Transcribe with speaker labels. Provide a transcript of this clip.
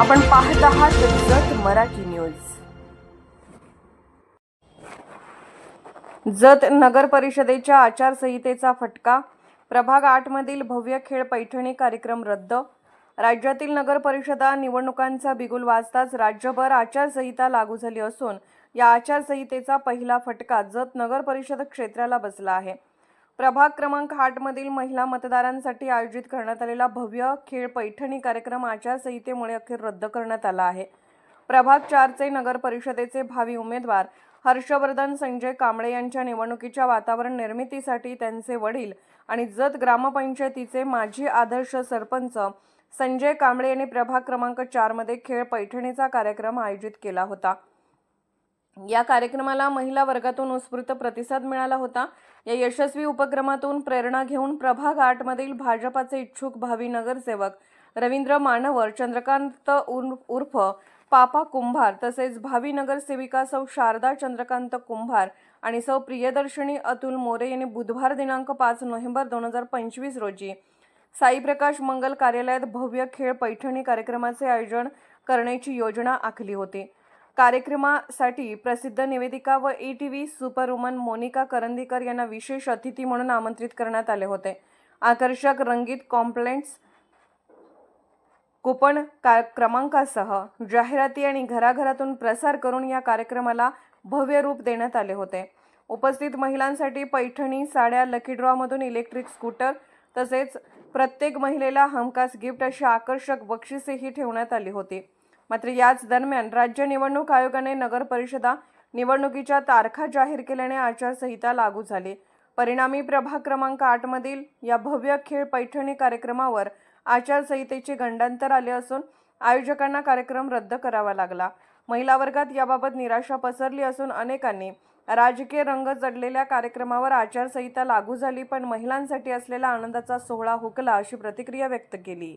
Speaker 1: आपण पाहत आहात जत मराठी न्यूज. जत नगर परिषदेच्या आचारसंहितेचा फटका प्रभाग आठमधील भव्य खेळ पैठणी कार्यक्रम रद्द राज्यातील नगर परिषदा निवडणुकांचा बिगुल वाजताच राज्यभर आचारसंहिता लागू झाली असून या आचारसंहितेचा पहिला फटका जत नगर परिषद क्षेत्राला बसला आहे. प्रभाग क्रमांक आठमधील महिला मतदारांसाठी आयोजित करण्यात आलेला भव्य खेळ पैठणी कार्यक्रम आचारसंहितेमुळे अखेर रद्द करण्यात आला आहे. प्रभाग चारचे नगर परिषदेचे भावी उमेदवार हर्षवर्धन संजय कांबळे यांच्या निवडणुकीच्या वातावरण निर्मितीसाठी त्यांचे वडील आणि जत ग्रामपंचायतीचे माजी आदर्श सरपंच संजय कांबळे यांनी प्रभाग क्रमांक चारमध्ये खेळ पैठणीचा कार्यक्रम आयोजित केला होता. या कार्यक्रमाला महिला वर्गातून उत्स्फूर्त प्रतिसाद मिळाला होता. या यशस्वी उपक्रमातून प्रेरणा घेऊन प्रभाग आठमधील भाजपाचे इच्छुक भावी नगरसेवक रवींद्र मानवर चंद्रकांत उर्फ उर्फ पापा कुंभार तसेच भावी नगरसेविका सौ शारदा चंद्रकांत कुंभार आणि सौ प्रियदर्शनी अतुल मोरे यांनी बुधवार दिनांक पाच नोव्हेंबर दोन हजार पंचवीस रोजी साईप्रकाश मंगल कार्यालयात भव्य खेळ पैठणी कार्यक्रमाचे आयोजन करण्याची योजना आखली होती. कार्यक्रमासाठी प्रसिद्ध निवेदिका व E T V superwoman Monika Karandikar यांना विशेष अतिथी म्हणून आमंत्रित करण्यात आले होते. आकर्षक रंगीत कॉम्प्लेंट्स कुपन का क्रमांकासह जाहिराती आणि घराघरातून प्रसार करून या कार्यक्रमाला भव्य रूप देण्यात आले होते. उपस्थित महिलांसाठी पैठणी साड्या लकी ड्रॉमधून इलेक्ट्रिक स्कूटर तसेच प्रत्येक महिलेला हमखास गिफ्ट अशी आकर्षक बक्षिसेही ठेवण्यात आली होती. मात्र याच दरम्यान राज्य निवडणूक आयोगाने नगर परिषदा निवडणुकीच्या तारखा जाहीर केल्याने आचारसंहिता लागू झाली. परिणामी प्रभाग क्रमांक आठमधील या भव्य खेळ पैठणी कार्यक्रमावर आचारसंहितेचे गंडांतर आले असून आयोजकांना कार्यक्रम रद्द करावा लागला. महिला वर्गात याबाबत निराशा पसरली असून अनेकांनी राजकीय रंग जडलेल्या कार्यक्रमावर आचारसंहिता लागू झाली पण महिलांसाठी असलेला आनंदाचा सोहळा हुकला अशी प्रतिक्रिया व्यक्त केली.